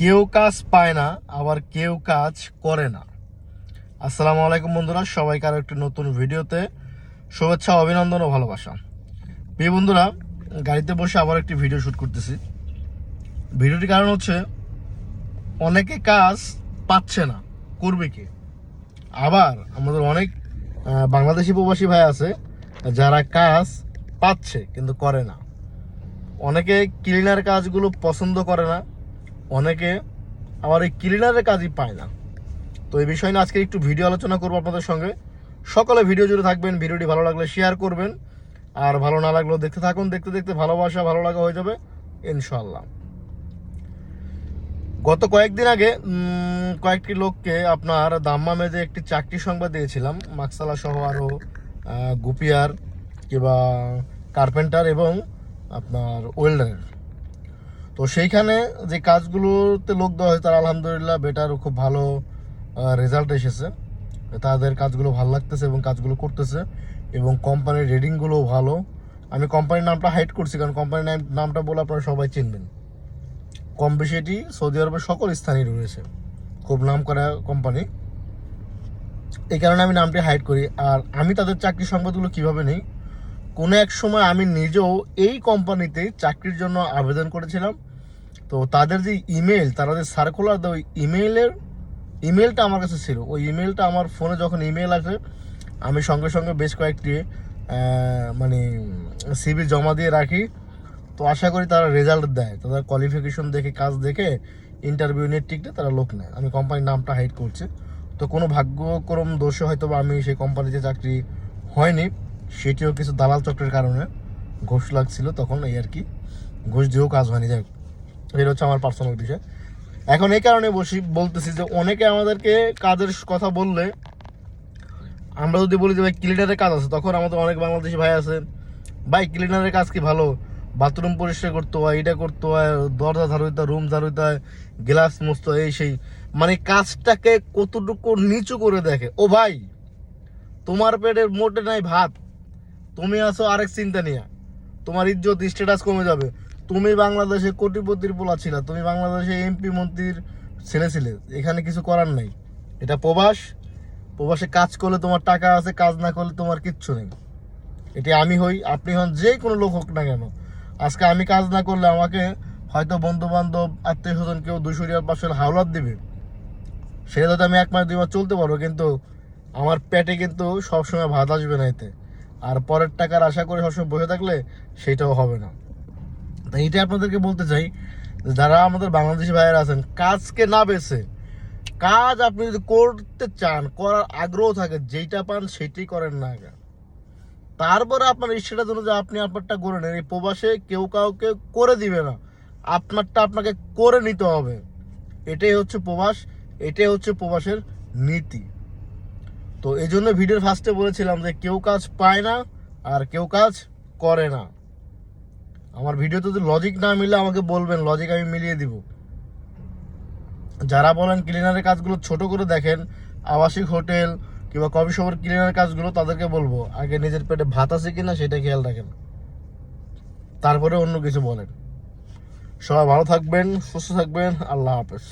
কেউ কাজ পায় না, আবার কেউ কাজ করে না। আসসালামু আলাইকুম বন্ধুরা, সবাইকে আরও একটি নতুন ভিডিওতে শুভেচ্ছা, অভিনন্দন ও ভালোবাসা। প্রিয় বন্ধুরা, গাড়িতে বসে আবার একটি ভিডিও শ্যুট করতেছি। ভিডিওটির কারণ হচ্ছে, অনেকে কাজ পাচ্ছে না, করবে কি? আবার আমাদের অনেক বাংলাদেশি প্রবাসী ভাই আছে, যারা কাজ পাচ্ছে কিন্তু করে না। অনেকে ক্লিনার কাজগুলো পছন্দ করে না অনেকে আবার এই ক্লিনারের কাজই পায় না। তো এই বিষয় নিয়ে আজকে একটু ভিডিও আলোচনা করব আপনাদের সঙ্গে। সকলে ভিডিও জুড়ে থাকবেন, ভিডিওটি ভালো লাগলে শেয়ার করবেন। আর ভালো না লাগলেও দেখতে থাকুন, দেখতে দেখতে ভালোবাসা, ভালো লাগা হয়ে যাবে ইনশাল্লাহ গত কয়েকদিন আগে কয়েকটি লোককে আপনার দাম্মামে যে একটি চাকরি সংবাদ দিয়েছিলাম। মাকসালা সহ আরও গুপিয়ার কিংবা কার্পেন্টার এবং আপনার ওয়েল্ডারের। তো সেইখানে যে কাজগুলোতে লোক দেওয়া হয় তারা আলহামদুলিল্লাহ বেটার খুব ভালো রেজাল্ট এসেছে। তাদের কাজগুলো ভালো লাগতেছে এবং কাজগুলো করতেছে এবং কোম্পানির রেটিংগুলোও ভালো। আমি কোম্পানির নামটা হাইড করছি কারণ কোম্পানির নামটা বলে আপনারা সবাই চিনবেন। কম বেশি এটি সৌদি আরবের সকল স্থানেই রয়েছে। খুব নাম করা কোম্পানি এই কারণে আমি নামটি হাইড করি। আর আমি তাদের চাকরি সংবাদগুলো কীভাবে নেই কোনো এক সময় আমি নিজেও এই কোম্পানিতে চাকরির জন্য আবেদন করেছিলাম। তো তাদের যে ইমেল তারা যে সার্কুলার দেয়, ওই ইমেইলের ইমেলটা আমার কাছে ছিল। ওই ইমেলটা আমার ফোনে যখন ইমেল আসে, আমি সঙ্গে সঙ্গে বেশ কয়েকটি মানে সিভি জমা দিয়ে রাখি। তো আশা করি তারা রেজাল্ট দেয়। তাদের কোয়ালিফিকেশন দেখে, কাজ দেখে ইন্টারভিউ নিয়ে টিকলে তারা লোক নেয়। আমি কোম্পানির নামটা হাইড করছে। তো কোনো ভাগ্যক্রম দোষে হয়তো বা আমি সেই কোম্পানিতে চাকরি হয়নি। সেটিও কিছু দালাল চক্রের কারণে ঘুষ লাগছিল তখন এই আর কি। ঘুষ দিয়েও কাজ হয়নি, যাই এটা হচ্ছে আমার পার্সোনাল বিষয়। এখন এই কারণে বসি, বলতেছি যে অনেকে আমাদেরকে কাজের কথা বললে, আমরা যদি বলি যে ভাই ক্লিনারের কাজ আছে, তখন আমাদের অনেক বাংলাদেশি ভাই আছে ভাই ক্লিনারের কাজ কি ভালো? বাথরুম পরিষ্কার করতে হয়, এটা করতে হয়, দরজা ঝাড়ু দিতে রুম ঝাড়ু দিতে হয় গ্লাস মুছতে হয়, এই সেই। মানে কাজটাকে কতটুকু নিচু করে দেখে, ও ভাই, তোমার পেটের মোটে নাই ভাত তুমি আছো আরেক চিন্তা নিয়ে। তোমার ইজ্জত স্ট্যাটাস কমে যাবে। তুমি বাংলাদেশে কোটিপতির পোলা ছিল, তুমি বাংলাদেশে এমপি মন্ত্রীর ছেলে ছিলে, এখানে কিছু করার নাই। এটা প্রবাস। প্রবাসে কাজ করলে তোমার টাকা আছে, কাজ না করলে তোমার কিচ্ছু নেই। এটি আমি হই, আপনি হন যে কোনো লোক হোক না কেন। আজকে আমি কাজ না করলে আমাকে হয়তো বন্ধু বান্ধব আত্মীয় স্বজন কেউ দুশো রিয়াল পাঁচশো হাওলাত দিবে। সেটা তো আমি এক মাস, দুই মাস চলতে পারব, কিন্তু আমার পেটে কিন্তু সবসময় ভাত আসবে না এতে। আর পরের টাকার আশা করে সবসময় বসে থাকলে সেটাও হবে না। তাই এটা আপনাদেরকে বলতে চাই যারা আমাদের বাংলাদেশি ভাইয়েরা আছেন, কাজকে না বেছে, কাজ আপনি যদি করতে চান, করার আগ্রহ থাকে, যেইটা পান সেটাই করেন না আগে তারপরে আপনার ইচ্ছাটা জন্য যে আপনি আপনারটা করে নেন, এই প্রবাসে কেউ কাউকে করে দিবে না। আপনারটা আপনাকে করে নিতে হবে। এটাই হচ্ছে প্রবাস, এটাই হচ্ছে প্রবাসের নীতি। তো এই জন্য ভিডিওর ফার্স্টে বলেছিলাম যে কেউ কাজ পায় না আর কেউ কাজ করে না। আমার ভিডিওতে যদি লজিক না মিলে আমাকে বলবেন লজিক আমি মিলিয়ে দিব। যারা বলেন ক্লিনারের কাজগুলো ছোট করে দেখেন, আবাসিক হোটেল কিংবা কফি শপের ক্লিনারের কাজগুলো তাদেরকে বলব, আগে নিজের পেটে ভাত আছে কিনা সেটা খেয়াল রাখেন। তারপরে অন্য কিছু বলেন। সবাই ভালো থাকবেন, সুস্থ থাকবেন, আল্লাহ হাফেজ।